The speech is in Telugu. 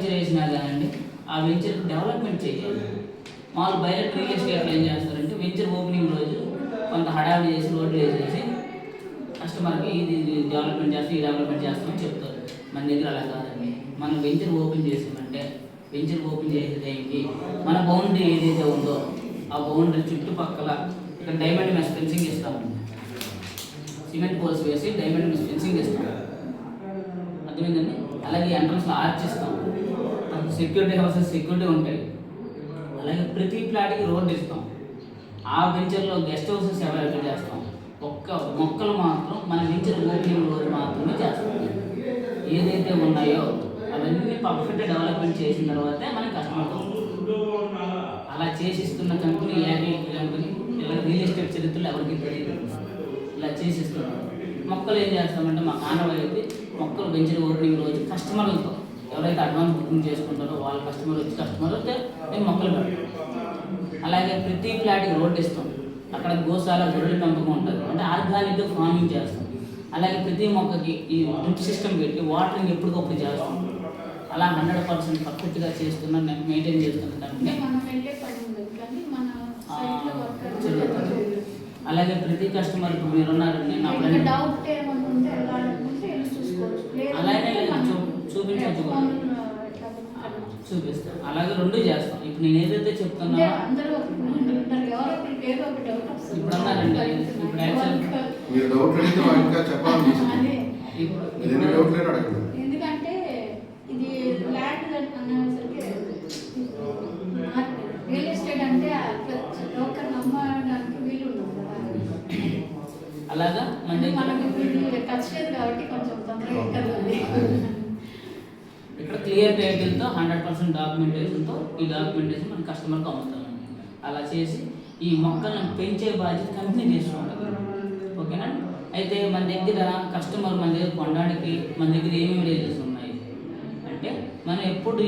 వెంచర్ వేసినా కానండి ఆ వెంచర్ డెవలప్మెంట్ చేయాలి. మామూలు బయట రియల్ ఎస్టేట్లో ఏం చేస్తారంటే వెంచర్ ఓపెనింగ్ రోజు కొంత హడావిడి చేసి రోడ్లు వేసేసి కస్టమర్కి ఇది ఇది డెవలప్మెంట్ చేస్తాం ఈ డెవలప్మెంట్ చేస్తామని చెప్తారు. మన దగ్గర అలా కాదండి. మనం వెంచర్ ఓపెన్ చేసామంటే వెంచర్ ఓపెన్ చేసే టైంకి మన బౌండరీ ఏదైతే ఉందో ఆ బౌండరీ చుట్టుపక్కల ఇక్కడ డైమండ్ మెస్ ఫెన్సింగ్ ఇస్తామండి. సిమెంట్ పోల్స్ వేసి డైమండ్ మెస్ ఫెన్సింగ్ ఇస్తాం. అర్థమైందండి? అలాగే ఎంట్రన్స్లో ఆర్చ్ ఇస్తాం. సెక్యూరిటీ హౌసెస్ సెక్యూరిటీ ఉంటాయి. అలాగే ప్రతి ఫ్లాట్కి రోడ్డు ఇస్తాం. ఆ వెంచర్లో గెస్ట్ హౌసెస్ అవైలబుల్ చేస్తాం? ఒక్క మొక్కలు మాత్రం మన వెంచర్ ఓపెనింగ్ రోజు మాత్రమే చేస్తాం. ఏదైతే ఉన్నాయో అవన్నీ పర్ఫెక్ట్ డెవలప్మెంట్ చేసిన తర్వాతే మనకి కస్టమర్ అలా చేసిస్తున్న కంపెనీ యాభై కంపెనీ ఇలా రియల్ ఎస్టేట్ చరిత్రలో ఎవరికి తెలియదు. ఇలా చేసిస్తున్నారు. మొక్కలు ఏం చేస్తామంటే మా ఆనవాయితీ మొక్కలు వెంచర్ ఓపెనింగ్ రోజు కస్టమర్లతో ఎవరైతే అడ్వాన్స్ బుకింగ్ చేసుకుంటారో వాళ్ళ కస్టమర్ వచ్చి కస్టమర్ వస్తే మేము మొక్కలు పెడతాం అలాగే ప్రతి ఫ్లాట్కి రోడ్డు ఇస్తాం. అక్కడ గోశాల గొర్రెల పెంపకం ఉంటుంది. అంటే ఆర్గానిక్గా ఫార్మింగ్ చేస్తాం. అలాగే ప్రతి మొక్కకి ఈ డ్రిప్ సిస్టమ్ పెట్టి వాటరింగ్ ఎప్పటికప్పుడు చేస్తాం. అలా హండ్రెడ్ పర్సెంట్ పర్ఫెక్ట్గా చేస్తున్న మెయింటైన్ చేస్తున్న అంటే కంపెనీ మనం వెళ్ళే పని ఉండదు. కానీ మన సైట్లో చెల్లుతుంది. అలాగే ప్రతి కస్టమర్ ఇప్పుడు మీరు ఉన్నారండి నా చూపిస్తాం. అలాగే రెండు చేస్తాం. ఇప్పుడు నేను ఏదైతే ఇప్పుడు అన్నారండి, ఇప్పుడు యాక్చువల్ అడగండి ఎందుకంటే ఇది ల్యాండ్ అనేసరికి రియల్ ఎస్టేట్ అంటే ఒకరు నమ్మడానికి వీలు ఉండదు కదా. అలాగా? మనకి టచ్ లేదు కాబట్టి కొంచెం తొందరగా ఇక్కడ క్లియర్ టైటిల్తో హండ్రెడ్ పర్సెంట్ డాక్యుమెంటేషన్తో ఈ డాక్యుమెంటేషన్ మన కస్టమర్కి అమ్ముతామండి అలా చేసి ఈ మొక్కలను పెంచే బాధ్యత కంపెనీ తీసుకుంటుంది ఓకేనా? అయితే మన దగ్గర కస్టమర్ మన దగ్గర కొనడానికి మన దగ్గర ఏమేమి రేజెస్ ఉన్నాయి? అంటే మనం ఎప్పుడు